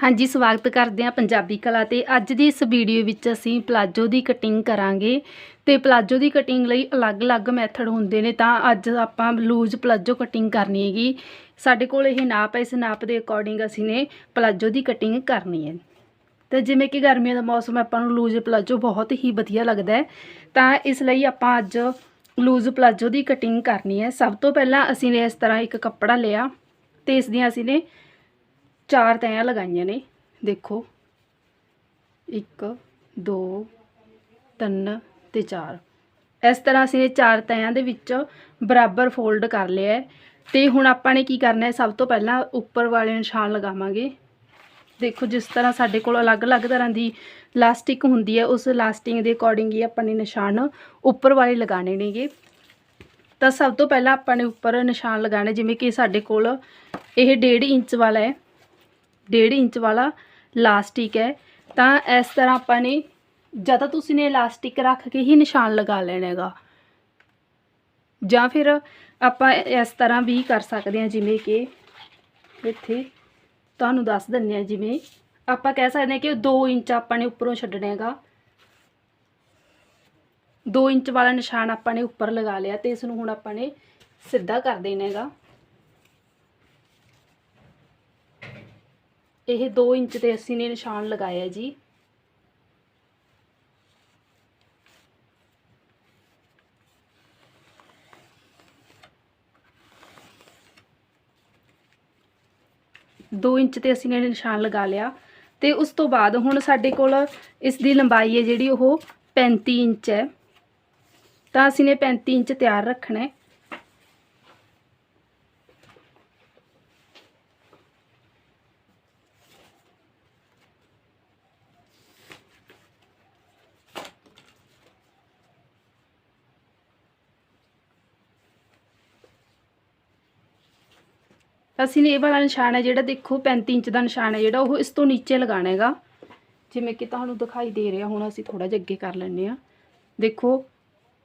ਹਾਂਜੀ, ਸਵਾਗਤ ਕਰਦੇ ਹਾਂ ਪੰਜਾਬੀ ਕਲਾ ਤੇ। ਅੱਜ ਦੀ ਇਸ ਵੀਡੀਓ ਵਿੱਚ ਅਸੀਂ ਪਲਾਜੋ ਦੀ ਕਟਿੰਗ ਕਰਾਂਗੇ ਤੇ ਪਲਾਜੋ ਦੀ ਕਟਿੰਗ ਲਈ ਅਲੱਗ-ਅਲੱਗ ਮੈਥਡ ਹੁੰਦੇ ਨੇ ਤਾਂ ਅੱਜ ਆਪਾਂ ਲੂਜ਼ ਪਲਾਜੋ ਕਟਿੰਗ ਕਰਨੀ ਹੈਗੀ। ਸਾਡੇ ਕੋਲ ਇਹ ਨਾਪ ਹੈ, ਇਸ ਨਾਪ ਦੇ ਅਕੋਰਡਿੰਗ ਅਸੀਂ ਨੇ ਪਲਾਜੋ ਦੀ ਕਟਿੰਗ ਕਰਨੀ ਹੈ। ਤੇ ਜਿਵੇਂ ਕਿ ਗਰਮੀਆਂ ਦਾ ਮੌਸਮ ਆਪਾਂ ਨੂੰ ਲੂਜ਼ ਪਲਾਜੋ ਬਹੁਤ ਹੀ ਵਧੀਆ ਲੱਗਦਾ ਹੈ। ਤਾਂ ਇਸ ਲਈ ਆਪਾਂ ਅੱਜ ਲੂਜ਼ ਪਲਾਜੋ ਦੀ ਕਟਿੰਗ ਕਰਨੀ ਹੈ। ਸਭ ਤੋਂ ਪਹਿਲਾਂ ਅਸੀਂ ਨੇ ਇਸ ਤਰ੍ਹਾਂ ਇੱਕ ਕੱਪੜਾ ਲਿਆ ਤੇ ਇਸ ਦੀਆਂ ਅਸੀਂ ਨੇ ਚਾਰ ਤੈਆਂ ਲਗਾਈਆਂ ਨੇ। ਦੇਖੋ। 1 2 3 ਤੇ 4 ਇਸ ਤਰ੍ਹਾਂ ਅਸੀਂ ਇਹ ਚਾਰ ਤੈਆਂ ਦੇ ਵਿੱਚ ਬਰਾਬਰ ਫੋਲਡ ਕਰ ਲਿਆ ਹੈ। ਤੇ ਹੁਣ ਆਪਾਂ ਨੇ ਕੀ ਕਰਨਾ ਹੈ? ਸਭ ਤੋਂ ਪਹਿਲਾਂ ਉੱਪਰ ਵਾਲੇ ਨਿਸ਼ਾਨ ਲਗਾਵਾਂਗੇ। ਦੇਖੋ, ਜਿਸ ਤਰ੍ਹਾਂ ਸਾਡੇ ਕੋਲ ਅਲੱਗ-ਅਲੱਗ ਤਰ੍ਹਾਂ ਦੀ ਲਾਸਟਿਕ ਹੁੰਦੀ ਹੈ, ਉਸ ਲਾਸਟਿੰਗ ਦੇ ਅਕੋਰਡਿੰਗ ਹੀ ਆਪਾਂ ਨੇ ਨਿਸ਼ਾਨ ਉੱਪਰ ਵਾਲੇ ਲਗਾਣੇ ਨੇਗੇ। ਤਾਂ ਸਭ ਤੋਂ ਪਹਿਲਾਂ ਆਪਾਂ ਨੇ ਉੱਪਰ ਨਿਸ਼ਾਨ ਲਗਾਣੇ ਜਿਵੇਂ ਕਿ ਸਾਡੇ ਕੋਲ ਇਹ 1.5 ਇੰਚ ਵਾਲਾ ਹੈ। 1.5 ਇੰਚ ਵਾਲਾ ਲਾਸਟਿਕ ਹੈ। ਤਾਂ ਇਸ ਤਰ੍ਹਾਂ ਆਪਾਂ ਨੇ ਜਾਂ ਤਾਂ ਤੁਸੀਂ ਨੇ ਇਲਾਸਟਿਕ ਰੱਖ ਕੇ ਹੀ ਨਿਸ਼ਾਨ ਲਗਾ ਲੈਣਾ ਹੈਗਾ। ਜਾਂ ਫਿਰ ਆਪਾਂ ਇਸ ਤਰ੍ਹਾਂ ਵੀ ਕਰ ਸਕਦੇ ਹਾਂ, ਜਿਵੇਂ ਕਿ ਇੱਥੇ ਤੁਹਾਨੂੰ ਦੱਸ ਦਿੰਨੇ ਆ ਜਿਵੇਂ ਆਪਾਂ ਕਹਿ ਸਕਦੇ ਹਾਂ ਕਿ 2 ਇੰਚ ਆਪਾਂ ਨੇ ਉੱਪਰੋਂ ਛੱਡਣਾ ਹੈਗਾ। 2 ਇੰਚ ਵਾਲਾ ਨਿਸ਼ਾਨ ਆਪਾਂ ਨੇ ਉੱਪਰ ਲਗਾ ਲਿਆ ਤੇ ਇਸ ਨੂੰ ਹੁਣ ਆਪਾਂ ਨੇ ਸਿੱਧਾ ਕਰ ਦੇਣਾ ਹੈਗਾ। ਇਹ 2 ਇੰਚ ਤੇ ਅਸੀਂ ਨੇ ਨਿਸ਼ਾਨ ਲਗਾਇਆ ਜੀ। ਦੋ ਇੰਚ ਤੇ ਅਸੀਂ ਨੇ ਨਿਸ਼ਾਨ ਲਗਾ ਲਿਆ। ਤੇ ਉਸ ਤੋਂ ਬਾਅਦ ਹੁਣ ਸਾਡੇ ਕੋਲ ਇਸ ਦੀ ਲੰਬਾਈ ਹੈ ਜਿਹੜੀ ਉਹ 35 ਇੰਚ ਹੈ। ਤਾਂ ਅਸੀਂ ਨੇ 35 ਇੰਚ ਤਿਆਰ ਰੱਖਣਾ ਹੈ। ਅਸੀਂ ਨੇ ਇਹ ਵਾਲਾ ਨਿਸ਼ਾਨ ਹੈ ਜਿਹੜਾ ਦੇਖੋ 35 ਇੰਚ ਦਾ ਨਿਸ਼ਾਨ ਹੈ ਜਿਹੜਾ ਉਹ ਇਸ ਤੋਂ ਨੀਚੇ ਲਗਾਣਾ ਹੈਗਾ ਜਿਵੇਂ ਕਿ ਤੁਹਾਨੂੰ ਦਿਖਾਈ ਦੇ ਰਿਹਾ, ਹੁਣ ਅਸੀਂ ਥੋੜਾ ਜਿਹਾ ਅੱਗੇ ਕਰ ਲੈਂਦੇ ਆ ਦੇਖੋ,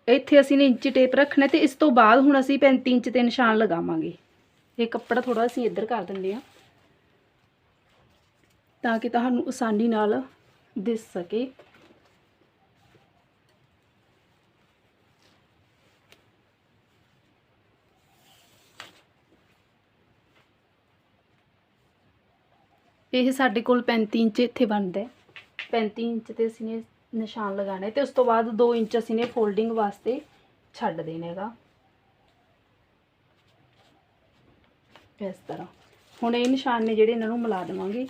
ਇੱਥੇ ਅਸੀਂ ਨੇ ਇੰਚ ਟੇਪ ਰੱਖਣਾ ਤੇ ਇਸ ਤੋਂ ਬਾਅਦ ਹੁਣ ਅਸੀਂ 35 ਇੰਚ ਤੇ ਨਿਸ਼ਾਨ ਲਗਾਵਾਂਗੇ। ਇਹ ਕੱਪੜਾ ਥੋੜਾ ਅਸੀਂ ਇੱਧਰ ਕਰ ਦਿੰਦੇ ਆ ਤਾਂ ਕਿ ਤੁਹਾਨੂੰ ਆਸਾਨੀ ਨਾਲ ਦਿਸ ਸਕੇ। ਇਹ ਸਾਡੇ ਕੋਲ 35 ਇੰਚ ਇੱਥੇ ਬਣਦਾ ਹੈ। 35 ਇੰਚ ਤੇ ਅਸੀਂ ਨੇ ਨਿਸ਼ਾਨ ਲਗਾਣਾ ਹੈ ਤੇ ਉਸ ਤੋਂ ਬਾਅਦ 2 ਇੰਚ ਅਸੀਂ ਨੇ ਫੋਲਡਿੰਗ ਵਾਸਤੇ ਛੱਡ ਦੇਣਾ ਹੈਗਾ। ਇਸ ਤਰ੍ਹਾਂ। ਹੁਣ ਇਹ ਨਿਸ਼ਾਨ ਨੇ ਜਿਹੜੇ ਇਹਨਾਂ ਨੂੰ ਮਿਲਾ ਦੇਵਾਂਗੇ।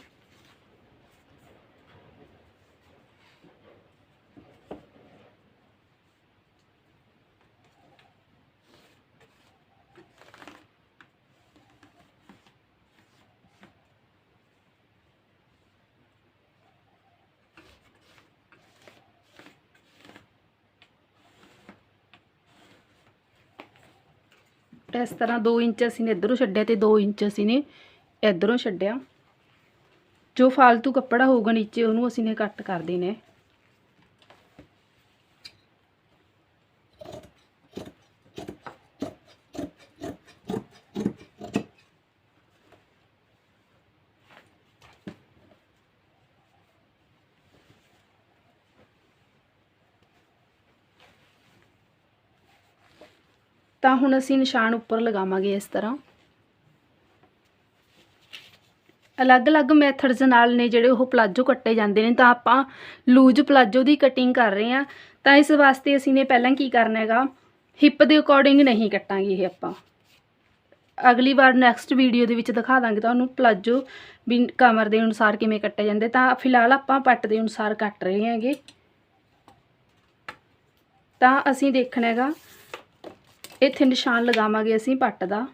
ਇਸ ਤਰ੍ਹਾਂ 2 ਇੰਚ ਅਸੀਂ ਨੇ ਇੱਧਰੋਂ ਛੱਡਿਆ ਤੇ 2 ਇੰਚ ਅਸੀਂ ਨੇ ਇੱਧਰੋਂ ਛੱਡਿਆ। ਜੋ ਫालतू ਕੱਪੜਾ ਹੋਊਗਾ ਨੀਚੇ, ਉਹਨੂੰ ਅਸੀਂ ਨੇ ਕੱਟ ਕਰ ਦੇਣਾ। ਤਾਂ ਹੁਣ ਅਸੀਂ ਨਿਸ਼ਾਨ ਉੱਪਰ ਲਗਾਵਾਂਗੇ ਇਸ ਤਰ੍ਹਾਂ। ਅਲੱਗ-ਅਲੱਗ ਮੈਥਡਸ ਨਾਲ ਨੇ ਜਿਹੜੇ ਉਹ ਪਲਾਜੋ ਕੱਟੇ ਜਾਂਦੇ ਨੇ, ਤਾਂ ਆਪਾਂ ਲੂਜ਼ ਪਲਾਜੋ ਦੀ ਕਟਿੰਗ ਕਰ ਰਹੇ ਹਾਂ। ਤਾਂ ਇਸ ਵਾਸਤੇ ਅਸੀਂ ਨੇ ਪਹਿਲਾਂ ਕੀ ਕਰਨਾ ਹੈਗਾ ਹਿੱਪ ਦੇ ਅਕੋਰਡਿੰਗ ਨਹੀਂ ਕੱਟਾਂਗੇ ਇਹ ਆਪਾਂ। ਅਗਲੀ ਵਾਰ ਨੈਕਸਟ ਵੀਡੀਓ ਦੇ ਵਿੱਚ ਦਿਖਾ ਦਾਂਗੇ ਤੁਹਾਨੂੰ ਪਲਾਜੋ ਵੀ ਕਮਰ ਦੇ ਅਨੁਸਾਰ ਕਿਵੇਂ ਕੱਟੇ ਜਾਂਦੇ। ਤਾਂ ਫਿਲਹਾਲ ਆਪਾਂ ਪੱਟ ਦੇ ਅਨੁਸਾਰ ਕੱਟ ਰਹੇ ਹਾਂਗੇ। ਤਾਂ ਅਸੀਂ ਦੇਖਣਾ ਹੈਗਾ ਇੱਥੇ ਨਿਸ਼ਾਨ ਲਗਾਵਾਂਗੇ ਅਸੀਂ ਪੱਟ ਦਾ।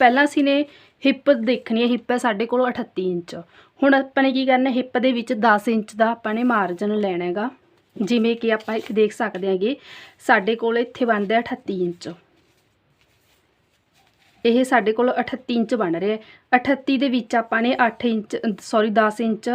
ਪਹਿਲਾਂ ਅਸੀਂ ਨੇ ਹਿੱਪ ਦੇਖਣੀ ਹੈ, ਹਿੱਪ ਹੈ ਸਾਡੇ ਕੋਲ 38 ਇੰਚ। ਹੁਣ ਆਪਾਂ ਨੇ ਕੀ ਕਰਨਾ, ਹਿੱਪ ਦੇ ਵਿੱਚ 10 ਇੰਚ ਦਾ ਆਪਾਂ ਨੇ ਮਾਰਜਨ ਲੈਣਾ ਹੈਗਾ। ਜਿਵੇਂ ਕਿ ਆਪਾਂ ਇੱਥੇ ਦੇਖ ਸਕਦੇ ਹਾਂਗੇ, ਸਾਡੇ ਕੋਲ ਇੱਥੇ ਬਣਦਾ ਹੈ 38 ਇੰਚ। ਇਹ ਸਾਡੇ ਕੋਲ 38 ਇੰਚ ਬਣ ਰਿਹਾ ਹੈ। 38 ਦੇ ਵਿੱਚ ਆਪਾਂ ਨੇ 8 ਇੰਚ ਸੌਰੀ 10 ਇੰਚ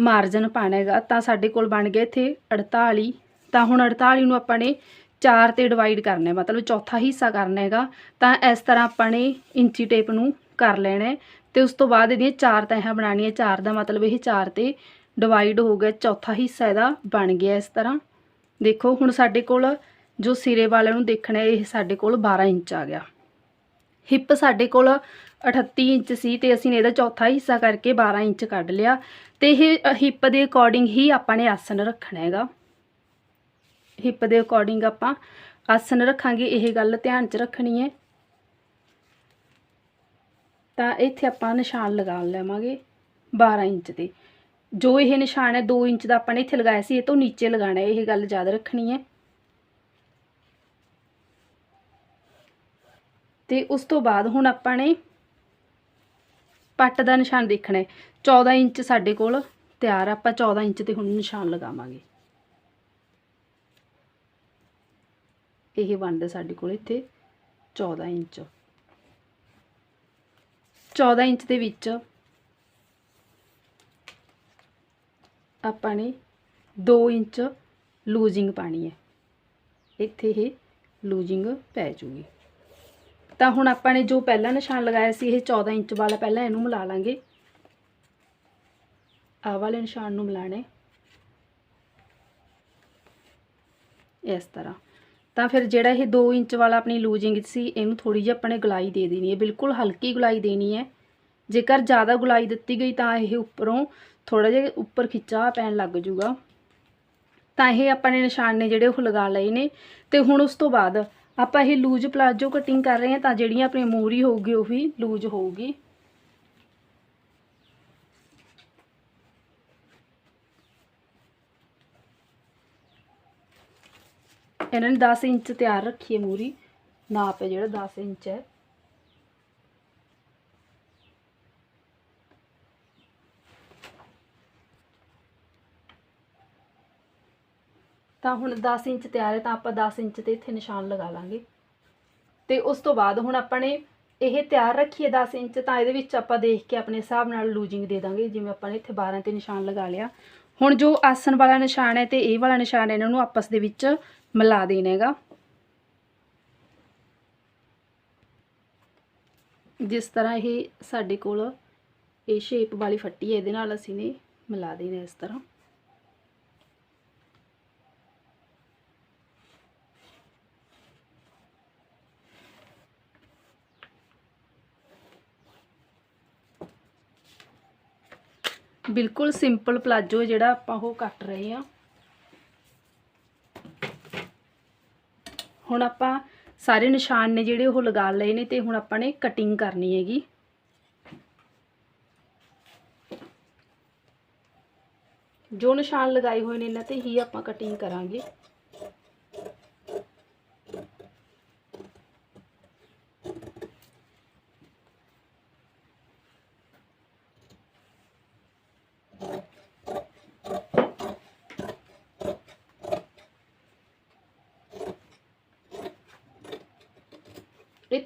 ਮਾਰਜਨ ਪਾਣਾ ਹੈਗਾ। ਤਾਂ ਸਾਡੇ ਕੋਲ ਬਣ ਗਿਆ ਇੱਥੇ 48 ਤਾਂ ਹੁਣ 48 ਨੂੰ ਆਪਾਂ ਨੇ 4 ਤੇ ਡਿਵਾਈਡ ਕਰਨਾ ਹੈ, ਮਤਲਬ ਚੌਥਾ ਹਿੱਸਾ ਕਰਨਾ ਹੈਗਾ, ਤਾਂ ਇਸ ਤਰ੍ਹਾਂ ਆਪਾਂ ਨੇ ਇੰਚੀ ਟੇਪ ਨੂੰ ਕਰ ਲੈਣਾ ਹੈ ਤੇ ਉਸ ਤੋਂ ਬਾਅਦ ਇਹਦੀਆਂ ਚਾਰ ਤਹਾਂ ਬਣਾਉਣੀਆਂ, ਚਾਰ ਦਾ ਮਤਲਬ ਇਹ ਚਾਰ ਤੇ ਡਿਵਾਈਡ ਹੋ ਗਿਆ, ਚੌਥਾ ਹਿੱਸਾ ਇਹਦਾ ਬਣ ਗਿਆ ਇਸ ਤਰ੍ਹਾਂ। ਦੇਖੋ, ਹੁਣ ਸਾਡੇ ਕੋਲ ਜੋ ਸਿਰੇ ਵਾਲੇ ਨੂੰ ਦੇਖਣਾ ਇਹ ਸਾਡੇ ਕੋਲ 12 ਇੰਚ ਆ ਗਿਆ। ਹਿੱਪ ਸਾਡੇ ਕੋਲ 38 ਇੰਚ ਸੀ ਤੇ ਅਸੀਂ ਨੇ ਇਹਦਾ ਚੌਥਾ ਹਿੱਸਾ ਕਰਕੇ 12 ਇੰਚ ਕੱਢ ਲਿਆ ਤੇ ਇਹ ਹਿੱਪ ਦੇ ਅਕੋਰਡਿੰਗ ਹੀ ਆਪਾਂ ਨੇ ਆਸਨ ਰੱਖਣਾ ਹੈਗਾ। ਹਿੱਪ ਦੇ ਅਕੋਰਡਿੰਗ ਆਪਾਂ ਆਸਨ ਰੱਖਾਂਗੇ, ਇਹ ਗੱਲ ਧਿਆਨ 'ਚ ਰੱਖਣੀ ਹੈ। ਤਾਂ ਇੱਥੇ ਆਪਾਂ ਨਿਸ਼ਾਨ ਲਗਾ ਲਵਾਂਗੇ 12 ਇੰਚ ਤੇ ਜੋ ਇਹ ਨਿਸ਼ਾਨ ਹੈ 2 ਇੰਚ ਦਾ ਆਪਾਂ ਨੇ ਇੱਥੇ ਲਗਾਇਆ ਸੀ, ਇਹ ਤੋਂ ਨੀਚੇ ਲਗਾਉਣਾ ਹੈ, ਇਹ ਗੱਲ ਯਾਦ ਰੱਖਣੀ ਹੈ। ਤੇ ਉਸ ਤੋਂ ਬਾਅਦ ਹੁਣ ਆਪਾਂ ਨੇ ਪੱਟ ਦਾ ਨਿਸ਼ਾਨ ਦੇਖਣਾ ਹੈ। 14 ਇੰਚ ਸਾਡੇ ਕੋਲ ਤਿਆਰ ਆਪਾਂ 14 ਇੰਚ ਤੇ ਹੁਣ ਨਿਸ਼ਾਨ ਲਗਾਵਾਂਗੇ। ਇਹ ਬਣਦਾ ਸਾਡੇ ਕੋਲ ਇੱਥੇ 14 ਇੰਚ। 14 ਇੰਚ ਦੇ ਵਿੱਚ ਆਪਾਂ ਨੇ 2 ਇੰਚ ਲੂਜ਼ਿੰਗ ਪਾਣੀ ਹੈ। ਇੱਥੇ ਇਹ ਲੂਜ਼ਿੰਗ ਪੈ ਜੂਗੀ। ਤਾਂ ਹੁਣ ਆਪਾਂ ਨੇ ਜੋ ਪਹਿਲਾ ਨਿਸ਼ਾਨ ਲਗਾਇਆ ਸੀ, ਇਹ 14 ਇੰਚ ਵਾਲਾ ਪਹਿਲਾਂ ਇਹਨੂੰ ਮਿਲਾ ਲਾਂਗੇ। ਆਹ ਵਾਲੇ ਨਿਸ਼ਾਨ ਨੂੰ ਮਿਲਾਣੇ। ਇਸ ਤਰ੍ਹਾਂ। ਤਾਂ ਫਿਰ ਜਿਹੜਾ ਇਹ 2 ਇੰਚ ਵਾਲਾ ਆਪਣੀ ਲੂਜ਼ਿੰਗ ਸੀ, ਇਹਨੂੰ ਥੋੜੀ ਜਿਹੀ ਆਪਣੇ ਗੁਲਾਈ ਦੇ ਦੇਣੀ ਹੈ। ਬਿਲਕੁਲ ਹਲਕੀ ਗੁਲਾਈ ਦੇਣੀ ਹੈ। ਜੇਕਰ ਜ਼ਿਆਦਾ ਗੁਲਾਈ ਦਿੱਤੀ ਗਈ ਤਾਂ ਇਹ ਉੱਪਰੋਂ ਥੋੜਾ ਜਿਹਾ ਉੱਪਰ ਖਿੱਚਾ ਪੈਣ ਲੱਗ ਜੂਗਾ। ਤਾਂ ਇਹ ਆਪਾਂ ਨੇ ਨਿਸ਼ਾਨ ਨੇ ਜਿਹੜੇ ਉਹ ਲਗਾ ਲਏ ਨੇ। ਤੇ ਹੁਣ ਉਸ ਤੋਂ ਬਾਅਦ ਆਪਾਂ ਇਹ ਲੂਜ ਪਲਾਜੋ ਕਟਿੰਗ ਕਰ ਰਹੇ ਹਾਂ ਤਾਂ ਜਿਹੜੀਆਂ ਆਪਣੀ ਮੂਰੀ ਹੋਊਗੀ, ਉਹ ਵੀ ਲੂਜ ਹੋਊਗੀ। ਇਹਨਾਂ ਨੇ 10 ਇੰਚ ਤਿਆਰ ਰੱਖੀ ਹੈ ਮੂਰੀ, ਨਾਪ ਹੈ ਜਿਹੜਾ 10 ਇੰਚ ਹੈ। ਤਾਂ ਹੁਣ 10 ਇੰਚ ਤਿਆਰ ਹੈ ਤਾਂ ਆਪਾਂ 10 ਇੰਚ ਤੇ ਇੱਥੇ ਨਿਸ਼ਾਨ ਲਗਾ ਲਾਂਗੇ। ਤੇ ਉਸ ਤੋਂ ਬਾਅਦ ਹੁਣ ਆਪਾਂ ਨੇ ਇਹ ਤਿਆਰ ਰੱਖੀਏ 10 ਇੰਚ, ਤਾਂ ਇਹਦੇ ਵਿੱਚ ਆਪਾਂ ਦੇਖ ਕੇ ਆਪਣੇ ਹਿਸਾਬ ਨਾਲ ਲੂਜਿੰਗ ਦੇ ਦਾਂਗੇ, ਜਿਵੇਂ ਆਪਾਂ ਨੇ ਇੱਥੇ 12 ਤੇ ਨਿਸ਼ਾਨ ਲਗਾ ਲਿਆ। ਹੁਣ ਜੋ ਆਸਨ ਵਾਲਾ ਨਿਸ਼ਾਨ ਹੈ ਤੇ ਇਹ ਵਾਲਾ ਨਿਸ਼ਾਨ ਹੈ, ਇਹਨਾਂ ਨੂੰ ਆਪਸ ਦੇ ਵਿੱਚ ਮਿਲਾ ਦੇਣਾ ਹੈਗਾ। ਜਿਸ ਤਰ੍ਹਾਂ ਇਹ ਸਾਡੇ ਕੋਲ ਇਹ ਸ਼ੇਪ ਵਾਲੀ ਫੱਟੀ ਹੈ, ਇਹਦੇ ਨਾਲ ਅਸੀਂ ਨੇ ਮਿਲਾ ਦੇਣਾ ਇਸ ਤਰ੍ਹਾਂ। ਬਿਲਕੁਲ ਸਿੰਪਲ ਪਲਾਜੋ ਜਿਹੜਾ ਆਪਾਂ ਉਹ ਕੱਟ ਰਹੇ ਆ ਹੁਣ ਆਪਾਂ ਸਾਰੇ ਨਿਸ਼ਾਨ ਨੇ ਜਿਹੜੇ ਉਹ ਲਗਾ ਲਏ ਨੇ ਤੇ ਹੁਣ ਆਪਾਂ ਨੇ ਕਟਿੰਗ ਕਰਨੀ ਹੈਗੀ। ਜੋ ਨਿਸ਼ਾਨ ਲਗਾਏ ਹੋਏ ਨੇ ਇਹਨਾਂ ਤੇ ਹੀ ਆਪਾਂ ਕਟਿੰਗ ਕਰਾਂਗੇ।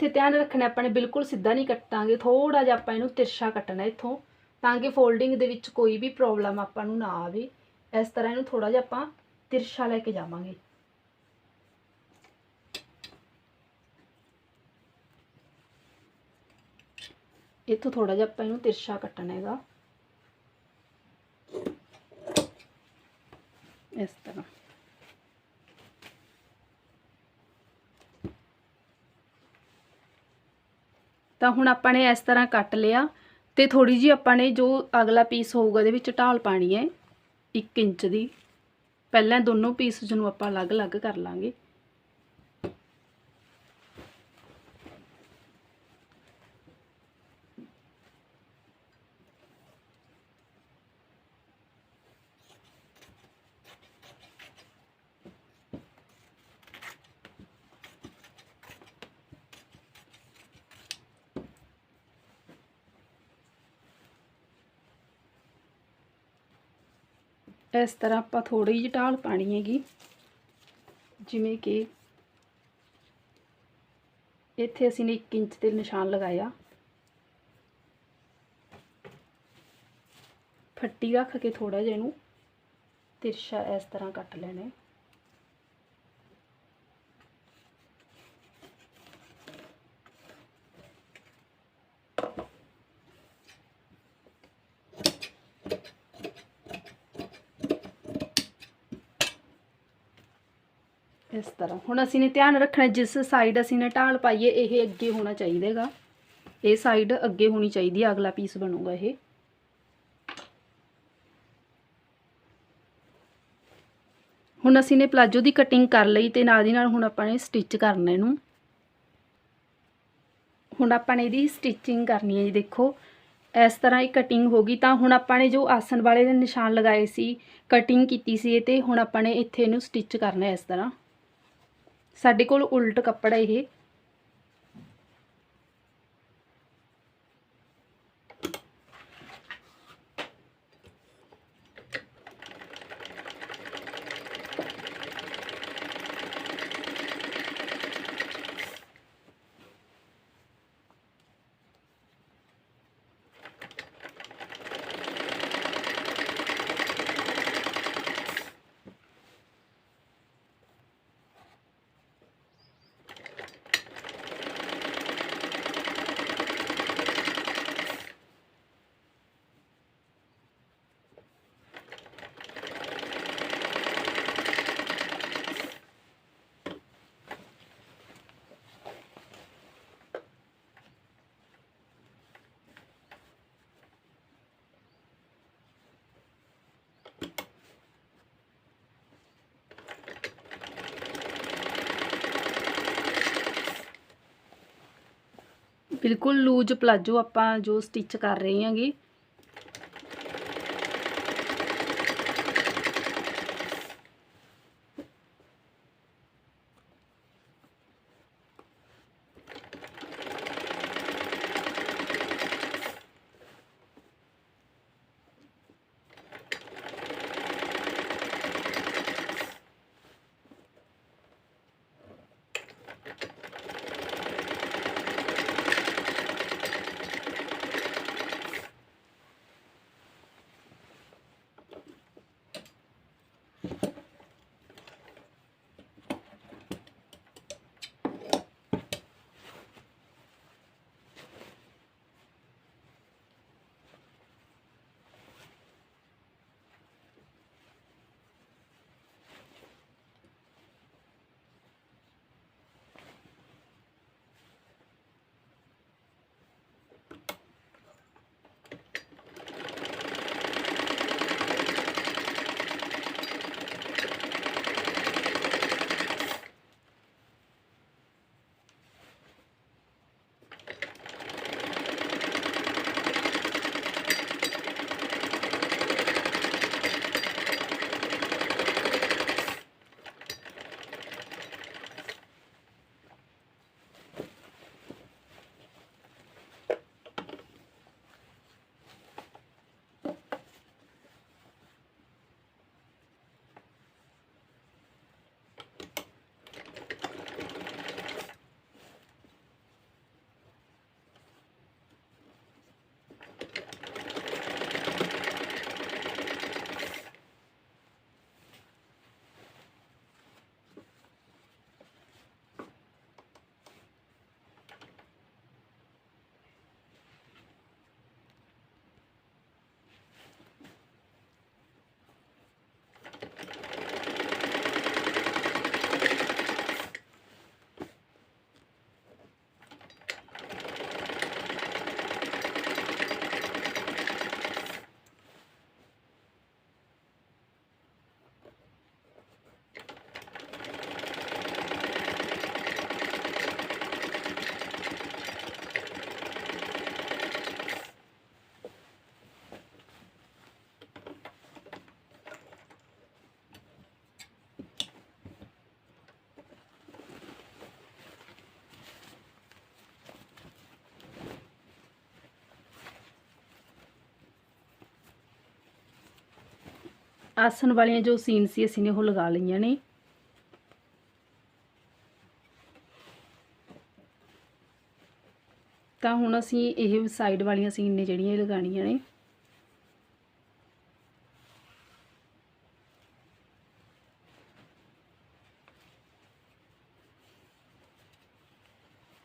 ਇੱਥੇ ਧਿਆਨ ਰੱਖਣਾ, ਆਪਾਂ ਨੇ ਬਿਲਕੁਲ ਸਿੱਧਾ ਨਹੀਂ ਕੱਟਾਂਗੇ ਥੋੜਾ ਜਿਹਾ ਆਪਾਂ ਇਹਨੂੰ ਤਿਰਛਾ ਕੱਟਣਾ ਇੱਥੋਂ, ਤਾਂ ਕਿ ਫੋਲਡਿੰਗ ਦੇ ਵਿੱਚ ਕੋਈ ਵੀ ਪ੍ਰੋਬਲਮ ਆਪਾਂ ਨੂੰ ਨਾ ਆਵੇ। ਇਸ ਤਰ੍ਹਾਂ ਇਹਨੂੰ ਥੋੜਾ ਜਿਹਾ ਆਪਾਂ ਤਿਰਛਾ ਲੈ ਕੇ ਜਾਵਾਂਗੇ। ਇੱਥੋਂ ਥੋੜਾ ਜਿਹਾ ਆਪਾਂ ਇਹਨੂੰ ਤਿਰਛਾ ਕੱਟਣਾ ਹੈਗਾ। ਇਸ ਤਰ੍ਹਾਂ। ਤਾਂ ਹੁਣ ਆਪਾਂ ਨੇ ਇਸ ਤਰ੍ਹਾਂ ਕੱਟ ਲਿਆ ਤੇ ਥੋੜੀ ਜੀ ਆਪਾਂ ਨੇ ਜੋ ਅਗਲਾ ਪੀਸ ਹੋਊਗਾ ਉਹਦੇ ਵਿੱਚ ਢਾਲ ਪਾਣੀ ਹੈ 1 ਇੰਚ ਦੀ। ਪਹਿਲਾਂ ਦੋਨੋਂ ਪੀਸ ਨੂੰ ਆਪਾਂ ਅਲੱਗ-ਅਲੱਗ ਕਰ ਲਾਂਗੇ। ਇਸ ਤਰ੍ਹਾਂ ਆਪਾਂ ਥੋੜੀ ਜਿਹੀ ਢਾਲ ਪਾਣੀ ਹੈਗੀ। ਜਿਵੇਂ ਕਿ ਇੱਥੇ ਅਸੀਂ ਨੇ 1 ਇੰਚ ਤੇ ਨਿਸ਼ਾਨ ਲਗਾਇਆ। ਫੱਟੀ ਰੱਖ ਕੇ ਥੋੜਾ ਜਿਹਾ ਇਹਨੂੰ ਤਿਰਛਾ ਇਸ ਤਰ੍ਹਾਂ ਕੱਟ ਲੈਣਾ ਇਸ ਤਰ੍ਹਾਂ। ਹੁਣ ਅਸੀਂ ਨੇ ਧਿਆਨ ਰੱਖਣਾ, ਜਿਸ ਸਾਈਡ ਅਸੀਂ ਨੇ ਢਾਲ ਪਾਈਏ, ਇਹ ਅੱਗੇ ਹੋਣਾ ਚਾਹੀਦਾਗਾ। ਇਹ ਸਾਈਡ ਅੱਗੇ ਹੋਣੀ ਚਾਹੀਦੀ ਅਗਲਾ ਪੀਸ ਬਣੂਗਾ ਇਹ। ਹੁਣ ਅਸੀਂ ਨੇ ਪਲਾਜੋ ਦੀ ਕਟਿੰਗ ਕਰ ਲਈ ਤੇ ਨਾਲ ਦੀ ਨਾਲ ਹੁਣ ਆਪਾਂ ਨੇ ਸਟਿਚ ਕਰਨਾ ਇਹਨੂੰ। ਹੁਣ ਆਪਾਂ ਨੇ ਇਹਦੀ ਸਟਿਚਿੰਗ ਕਰਨੀ ਹੈ ਜੀ, ਦੇਖੋ। ਇਸ ਤਰ੍ਹਾਂ ਇਹ ਕਟਿੰਗ ਹੋ ਗਈ, ਤਾਂ ਹੁਣ ਆਪਾਂ ਨੇ ਜੋ ਆਸਨ ਵਾਲੇ ਦੇ ਨਿਸ਼ਾਨ ਲਗਾਏ ਸੀ ਕਟਿੰਗ ਕੀਤੀ ਸੀ ਇਹ ਤੇ ਹੁਣ ਆਪਾਂ ਨੇ ਇੱਥੇ ਇਹਨੂੰ ਸਟਿਚ ਕਰਨਾ ਇਸ ਤਰ੍ਹਾਂ। ਸਾਡੇ ਕੋਲ ਉਲਟ ਕੱਪੜਾ ਇਹ ਬਿਲਕੁਲ ਲੂਜ ਪਲਾਜੋ ਆਪਾਂ ਜੋ ਸਟਿਚ ਕਰ ਰਹੇ ਹਾਂਗੇ ਆਸਨ ਵਾਲੀਆਂ ਜੋ ਸੀਨ ਸੀ ਅਸੀਂ ਨੇ ਉਹ ਲਗਾ ਲਈਆਂ ਨੇ ਤਾਂ ਹੁਣ ਅਸੀਂ ਇਹ ਸਾਈਡ ਵਾਲੀਆਂ ਸੀਨ ਨੇ ਜਿਹੜੀਆਂ ਇਹ ਲਗਾਉਣੀਆਂ ਨੇ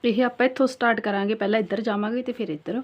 ਇਹ ਆਪਾਂ ਇੱਥੋਂ ਸਟਾਰਟ ਕਰਾਂਗੇ ਪਹਿਲਾਂ ਇੱਧਰ ਜਾਵਾਂਗੇ ਤੇ ਫਿਰ ਇੱਧਰ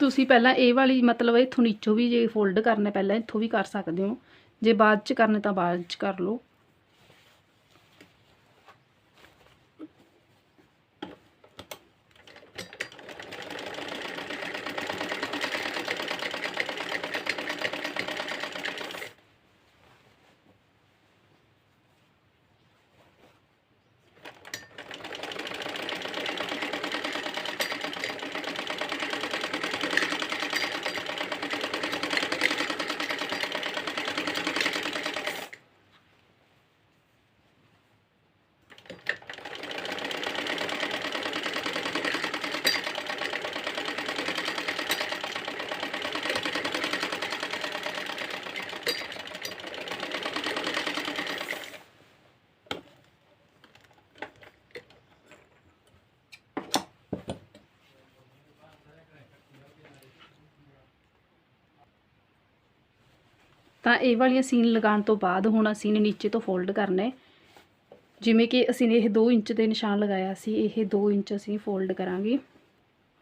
ਤੁਸੀਂ ਪਹਿਲਾਂ ਇਹ ਵਾਲੀ ਮਤਲਬ ਇੱਥੋਂ ਨੀਚੋਂ ਵੀ ਜੇ ਫੋਲਡ ਕਰਨਾ ਪਹਿਲਾਂ ਇੱਥੋਂ ਵੀ ਕਰ ਸਕਦੇ ਹੋ। ਜੇ ਬਾਅਦ ਚ ਕਰਨੇ ਤਾਂ ਬਾਅਦ ਚ ਕਰ ਲਓ। ਤਾਂ ਇਹ ਵਾਲੀਆਂ ਸੀਨ ਲਗਾਉਣ ਤੋਂ ਬਾਅਦ ਹੁਣ ਅਸੀਂ ਨੇ ਨੀਚੇ ਤੋਂ ਫੋਲਡ ਕਰਨਾ ਹੈ। ਜਿਵੇਂ ਕਿ ਅਸੀਂ ਨੇ ਇਹ 2 ਇੰਚ ਦੇ ਨਿਸ਼ਾਨ ਲਗਾਇਆ ਸੀ, ਇਹ 2 ਇੰਚ ਅਸੀਂ ਫੋਲਡ ਕਰਾਂਗੇ।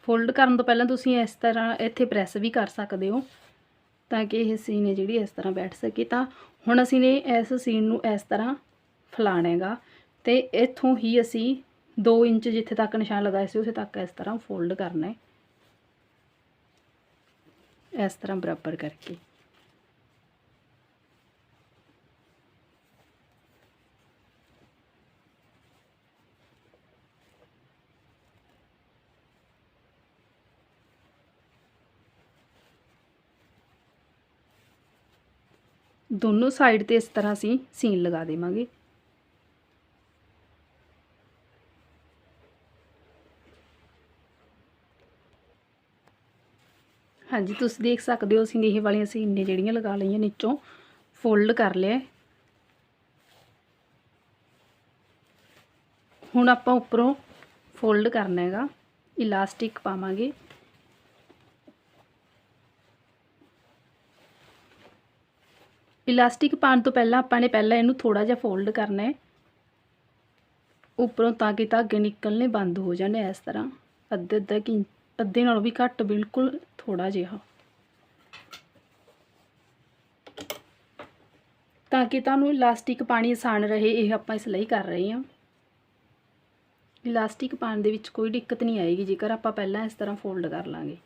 ਫੋਲਡ ਕਰਨ ਤੋਂ ਪਹਿਲਾਂ ਤੁਸੀਂ ਇਸ ਤਰ੍ਹਾਂ ਇੱਥੇ ਪ੍ਰੈਸ ਵੀ ਕਰ ਸਕਦੇ ਹੋ, ਤਾਂ ਕਿ ਇਹ ਸੀਨ ਹੈ ਜਿਹੜੀ ਇਸ ਤਰ੍ਹਾਂ ਬੈਠ ਸਕੇ। ਤਾਂ ਹੁਣ ਅਸੀਂ ਨੇ ਇਸ ਸੀਨ ਨੂੰ ਇਸ ਤਰ੍ਹਾਂ ਫਲਾਣਾ ਹੈਗਾ ਤੇ ਇੱਥੋਂ ਹੀ ਅਸੀਂ 2 ਇੰਚ ਜਿੱਥੇ ਤੱਕ ਨਿਸ਼ਾਨ ਲਗਾਏ ਸੀ ਉਸੇ ਤੱਕ ਇਸ ਤਰ੍ਹਾਂ ਫੋਲਡ ਕਰਨਾ ਹੈ। ਇਸ ਤਰ੍ਹਾਂ ਬਰਾਬਰ ਕਰਕੇ। ਦੋਨੋਂ ਸਾਈਡ ਤੇ ਇਸ ਤਰ੍ਹਾਂ ਅਸੀਂ ਸੀਨ ਲਗਾ ਦੇਵਾਂਗੇ। ਹਾਂਜੀ, ਤੁਸੀਂ ਦੇਖ ਸਕਦੇ ਹੋ ਅਸੀਂ ਇਹ ਵਾਲੀਆਂ ਸੀਨੇ ਜਿਹੜੀਆਂ ਲਗਾ ਲਈਆਂ, ਨੀਚੋਂ ਫੋਲਡ ਕਰ ਲਿਆ ਹੁਣ ਆਪਾਂ ਉੱਪਰੋਂ ਫੋਲਡ ਕਰਨਾ ਹੈਗਾ ਇਲਾਸਟਿਕ ਪਾਵਾਂਗੇ। ਇਲਾਸਟਿਕ ਪਾਉਣ ਤੋਂ ਪਹਿਲਾਂ ਆਪਾਂ ਨੇ ਪਹਿਲਾਂ ਇਹਨੂੰ ਥੋੜਾ ਜਿਹਾ ਫੋਲਡ ਕਰਨਾ ਹੈ। ਉੱਪਰੋਂ ਤਾਂ ਕਿ ਧਾਗੇ ਨਿਕਲਨੇ ਬੰਦ ਹੋ ਜਾਣ ਇਸ ਤਰ੍ਹਾਂ। ਅੱਧੇ ਅੱਧਾ ਕਿ ਅੱਧੇ ਨਾਲੋਂ ਵੀ ਘੱਟ ਬਿਲਕੁਲ ਥੋੜਾ ਜਿਹਾ। ਤਾਂ ਕਿ ਤੁਹਾਨੂੰ ਇਲਾਸਟਿਕ ਪਾਣੀ ਆਸਾਨ ਰਹੇ, ਇਹ ਆਪਾਂ ਇਸ ਲਈ ਕਰ ਰਹੇ ਹਾਂ। ਇਲਾਸਟਿਕ ਪਾਉਣ ਦੇ ਵਿੱਚ ਕੋਈ ਦਿੱਕਤ ਨਹੀਂ ਆਏਗੀ, ਜੇਕਰ ਆਪਾਂ ਪਹਿਲਾਂ ਇਸ ਤਰ੍ਹਾਂ ਫੋਲਡ ਕਰ ਲਾਂਗੇ।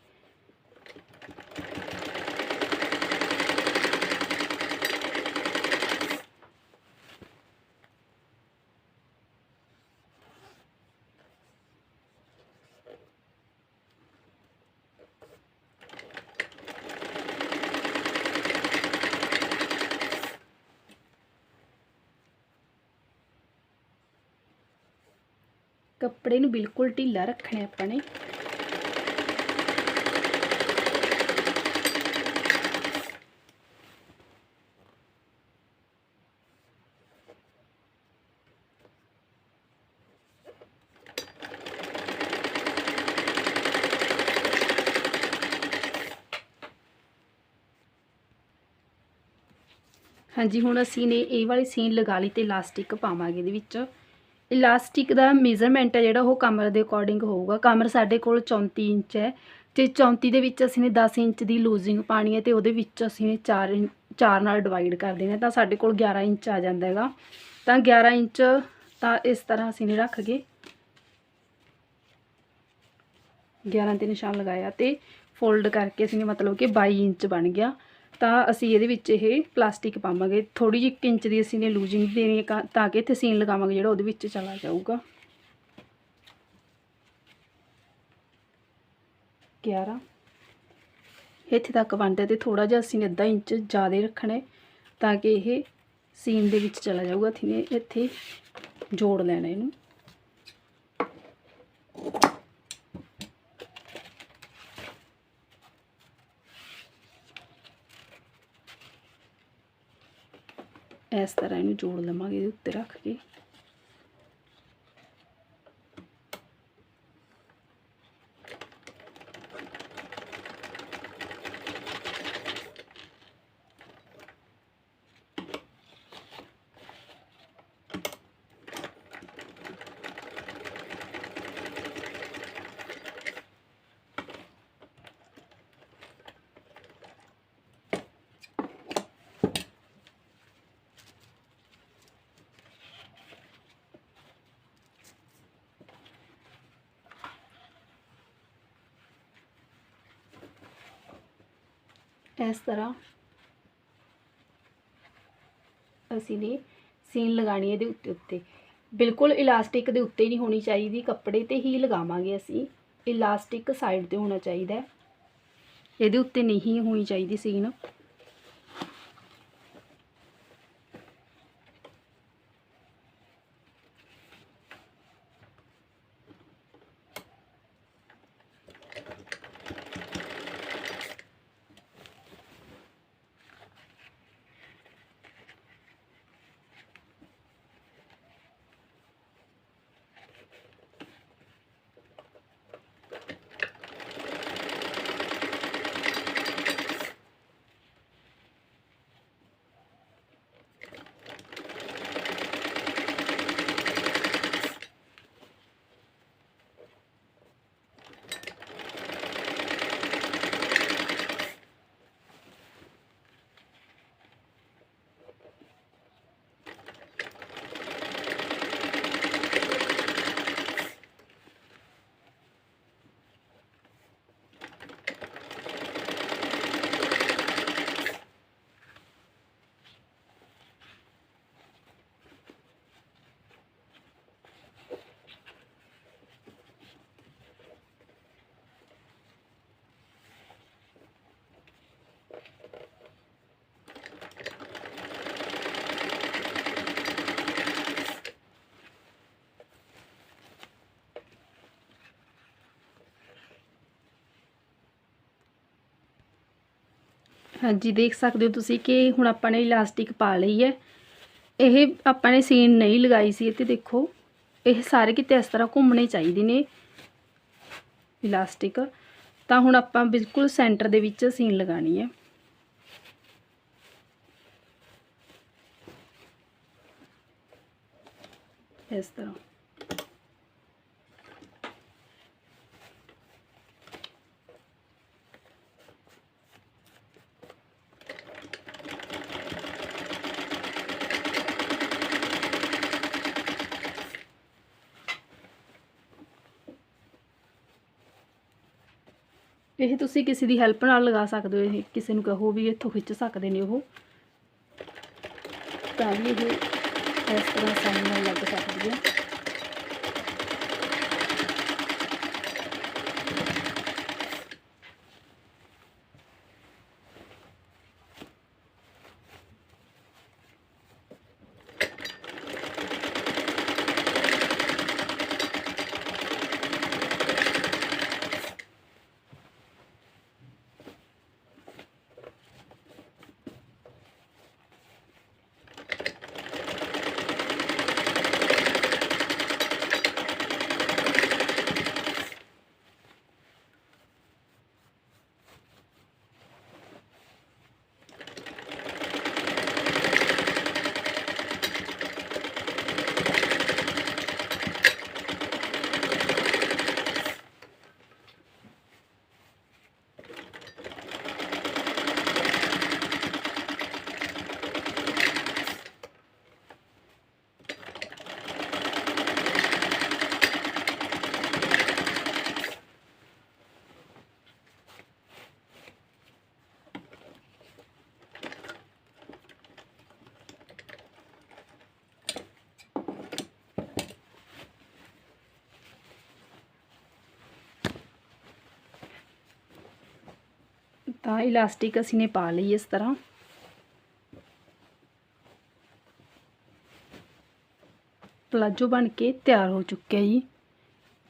ਕੱਪੜੇ ਨੂੰ ਬਿਲਕੁਲ ਢਿੱਲਾ ਰੱਖਣਾ ਆਪਾਂ ਨੇ। ਹਾਂਜੀ, ਹੁਣ ਅਸੀਂ ਨੇ ਇਹ ਵਾਲੀ ਸੀਨ ਲਗਾ ਲਈ ਤੇ ਇਲਾਸਟਿਕ ਪਾਵਾਂਗੇ ਇਹਦੇ ਵਿੱਚ। ਇਲਾਸਟਿਕ ਦਾ ਮੇਜ਼ਰਮੈਂਟ ਹੈ ਜਿਹੜਾ ਉਹ ਕਮਰ ਦੇ ਅਕੋਰਡਿੰਗ ਹੋਊਗਾ। ਕਮਰ ਸਾਡੇ ਕੋਲ 34 ਇੰਚ ਹੈ। ਤੇ 34 ਦੇ ਵਿੱਚ ਅਸੀਂ ਨੇ 10 ਇੰਚ ਦੀ ਲੂਜ਼ਿੰਗ ਪਾਣੀ ਹੈ ਤੇ ਉਹਦੇ ਵਿੱਚ ਅਸੀਂ ਨੇ 4 4 ਨਾਲ ਡਿਵਾਈਡ ਕਰ ਦੇਣਾ ਤਾਂ ਸਾਡੇ ਕੋਲ 11 ਇੰਚ ਆ ਜਾਂਦਾ ਹੈਗਾ। ਤਾਂ 11 ਇੰਚ ਤਾਂ ਇਸ ਤਰ੍ਹਾਂ ਅਸੀਂ ਨੇ ਰੱਖ ਕੇ 11 ਤੇ ਨਿਸ਼ਾਨ ਲਗਾਇਆ ਤੇ ਫੋਲਡ ਕਰਕੇ ਅਸੀਂ ਮਤਲਬ ਕਿ 22 ਇੰਚ ਬਣ ਗਿਆ। ਤਾਂ ਅਸੀਂ ਇਹਦੇ ਵਿੱਚ ਇਹ ਪਲਾਸਟਿਕ ਪਾਵਾਂਗੇ। ਥੋੜੀ ਜਿਹੀ 1 ਇੰਚ ਦੀ ਅਸੀਂ ਨੇ ਲੂਜ਼ਿੰਗ ਦੇਣੀ ਹੈ ਕਾ- ਤਾਂ ਕਿ ਇੱਥੇ ਸੀਨ ਲਗਾਵਾਂਗੇ ਜਿਹੜਾ ਉਹਦੇ ਵਿੱਚ ਚਲਾ ਜਾਊਗਾ। 11 ਇੱਥੇ ਤੱਕ ਬਣਦਾ ਤੇ ਥੋੜਾ ਜਿਹਾ ਅਸੀਂ ਨੇ ਅੱਧਾ ਇੰਚ ਜ਼ਿਆਦਾ ਰੱਖਣਾ ਤਾਂ ਕਿ ਇਹ ਸੀਨ ਦੇ ਵਿੱਚ ਚਲਾ ਜਾਊਗਾ। ਅਸੀਂ ਨੇ ਇੱਥੇ ਜੋੜ ਲੈਣਾ ਇਹਨੂੰ। ਇਸ ਤਰ੍ਹਾਂ ਇਹਨੂੰ ਜੋੜ ਲਵਾਂਗੇ ਇਹਦੇ ਉੱਤੇ ਰੱਖ ਕੇ। ਇਸ ਤਰ੍ਹਾਂ ਅਸੀਂ ਨੇ ਸੀਨ ਲਗਾਣੀ ਇਹਦੇ ਉੱਤੇ ਉੱਤੇ। ਬਿਲਕੁਲ ਇਲਾਸਟਿਕ ਦੇ ਉੱਤੇ ਨਹੀਂ ਹੋਣੀ ਚਾਹੀਦੀ, ਕੱਪੜੇ ਤੇ ਹੀ ਲਗਾਵਾਂਗੇ ਅਸੀਂ। ਇਲਾਸਟਿਕ ਸਾਈਡ ਤੇ ਹੋਣਾ ਚਾਹੀਦਾ ਇਹਦੇ ਉੱਤੇ ਨਹੀਂ ਹੋਣੀ ਚਾਹੀਦੀ ਸੀਨ। ਹਾਂਜੀ, ਦੇਖ ਸਕਦੇ ਹੋ ਤੁਸੀਂ ਕਿ ਹੁਣ ਆਪਾਂ ਨੇ ਇਲਾਸਟਿਕ ਪਾ ਲਈ ਹੈ। ਇਹ ਆਪਾਂ ਨੇ ਸੀਨ ਨਹੀਂ ਲਗਾਈ ਸੀ ਤੇ ਦੇਖੋ। ਇਹ ਸਾਰੇ ਕਿਤੇ ਇਸ ਤਰ੍ਹਾਂ ਘੁੰਮਣੇ ਚਾਹੀਦੇ ਨੇ, ਇਲਾਸਟਿਕ। ਤਾਂ ਹੁਣ ਆਪਾਂ ਬਿਲਕੁਲ ਸੈਂਟਰ ਦੇ ਵਿੱਚ ਸੀਨ ਲਗਾਣੀ ਹੈ। ਇਸ ਤਰ੍ਹਾਂ। ਇਹ ਤੁਸੀਂ ਕਿਸੇ ਦੀ ਹੈਲਪ ਨਾਲ ਲਗਾ ਸਕਦੇ ਹੋ, ਇਹ ਕਿਸੇ ਨੂੰ ਕਹੋ ਵੀ ਇੱਥੋਂ ਖਿੱਚ ਸਕਦੇ ਨੇ ਉਹ। ਤਾਂ ਵੀ ਇਹ ਇਸ ਤਰ੍ਹਾਂ ਆਸਾਨੀ ਨਾਲ ਲੱਗ ਸਕਦੀ ਹੈ ਤਾਂ ਇਲਾਸਟਿਕ ਅਸੀਂ ਨੇ ਪਾ ਲਈ ਇਸ ਤਰ੍ਹਾਂ ਪਲਾਜੋ ਬਣ ਕੇ ਤਿਆਰ ਹੋ ਚੁੱਕਿਆ ਜੀ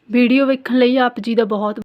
ਵੀਡੀਓ ਵੇਖਣ ਲਈ ਆਪ ਜੀ ਦਾ ਬਹੁਤ